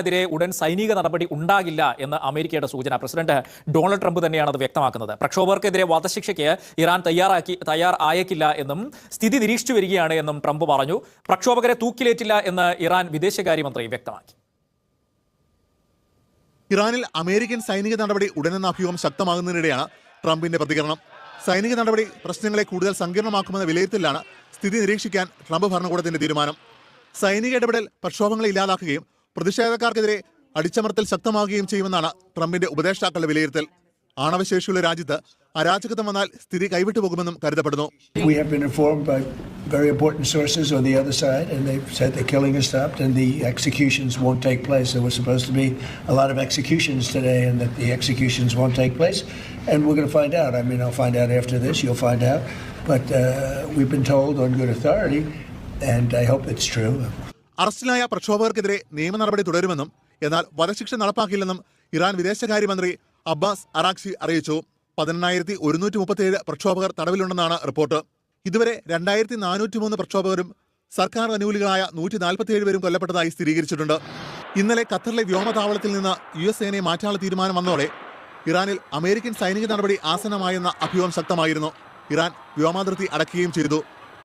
എതിരെ ഉടൻ സൈനിക നടപടി ഉണ്ടാകില്ല എന്ന് അമേരിക്കയുടെ സൂചന. പ്രസിഡന്റ് ഡൊണാൾഡ് ട്രംപ് തന്നെയാണ് അത് വ്യക്തമാക്കുന്നത്. പ്രക്ഷോഭകർക്കെതിരെ വധശിക്ഷയ്ക്ക് ഇറാൻ തയ്യാറാക്കി തയ്യാർ ആയേക്കില്ല എന്നും സ്ഥിതി നിരീക്ഷിച്ചു വരികയാണ് എന്നും ട്രംപ് പറഞ്ഞു. പ്രക്ഷോഭകരെ തൂക്കിലേറ്റില്ല എന്ന് ഇറാൻ വിദേശകാര്യമന്ത്രി വ്യക്തമാക്കി. ഇറാനിൽ അമേരിക്കൻ സൈനിക നടപടി ഉടനെന്ന അഭ്യൂഹം ശക്തമാകുന്നതിനിടെയാണ് ട്രംപിന്റെ പ്രതികരണം. സൈനിക നടപടി പ്രശ്നങ്ങളെ കൂടുതൽ സങ്കീർണമാക്കുമെന്ന വിലയിരുത്തലാണ് സ്ഥിതി നിരീക്ഷിക്കാൻ ട്രംപ് ഭരണകൂടത്തിന്റെ തീരുമാനം. സൈനിക ഇടപെടൽ പ്രക്ഷോഭങ്ങളെ ഇല്ലാതാക്കുകയും പ്രതിഷേധക്കാർക്കെതിരെ അടിച്ചമർത്തൽ ശക്തമാവുകയും ചെയ്യുമെന്നാണ് ട്രംപിന്റെ ഉപദേഷ്ടാക്കളുടെ വിലയിരുത്തൽ ആണവശേഷിയുള്ള രാജ്യത്ത് അരാജകത്വം വന്നാൽ സ്ഥിതി കൈവിട്ടു പോകുമെന്നും കരുതപ്പെടുന്നു very important sources on the other side, and they've said the killing has stopped and the executions won't take place. There was supposed to be a lot of executions today, and that the executions won't take place. And we're going to find out. I mean, I'll find out after this. You'll find out. But uh, we've been told on good authority, and I hope it's true. അറസ്റ്റിലായ പ്രക്ഷോഭകർക്കെതിരെ നിയമ നടപടി തുടരുമെന്നും എന്നാൽ വധശിക്ഷ നടപ്പാക്കില്ലെന്നും Iran വിദേശകാര്യമന്ത്രി Abbas അറാക്സി അറിയിച്ചു. പതിനെണ്ണായിരത്തി ഒരുന്നൂറ്റി മുപ്പത്തിയേഴ് പ്രക്ഷോഭകർ തടവിലുണ്ടെന്നാണ് റിപ്പോർട്ട്. ഇതുവരെ രണ്ടായിരത്തി നാനൂറ്റി മൂന്ന് പ്രക്ഷോഭകരും സർക്കാർ അനുകൂലികളായ നൂറ്റി നാൽപ്പത്തിയേഴ് പേരും കൊല്ലപ്പെട്ടതായി സ്ഥിരീകരിച്ചിട്ടുണ്ട്. ഇന്നലെ ഖത്തറിലെ വ്യോമതാവളത്തിൽ നിന്ന് യു എസ് സേനയെ മാറ്റാനുള്ള തീരുമാനം വന്നതോടെ ഇറാനിൽ അമേരിക്കൻ സൈനിക നടപടി ആസന്നമായെന്ന അഭ്യൂഹം ശക്തമായിരുന്നു. ഇറാൻ വ്യോമാതിർത്തി അടക്കുകയും ചെയ്തു.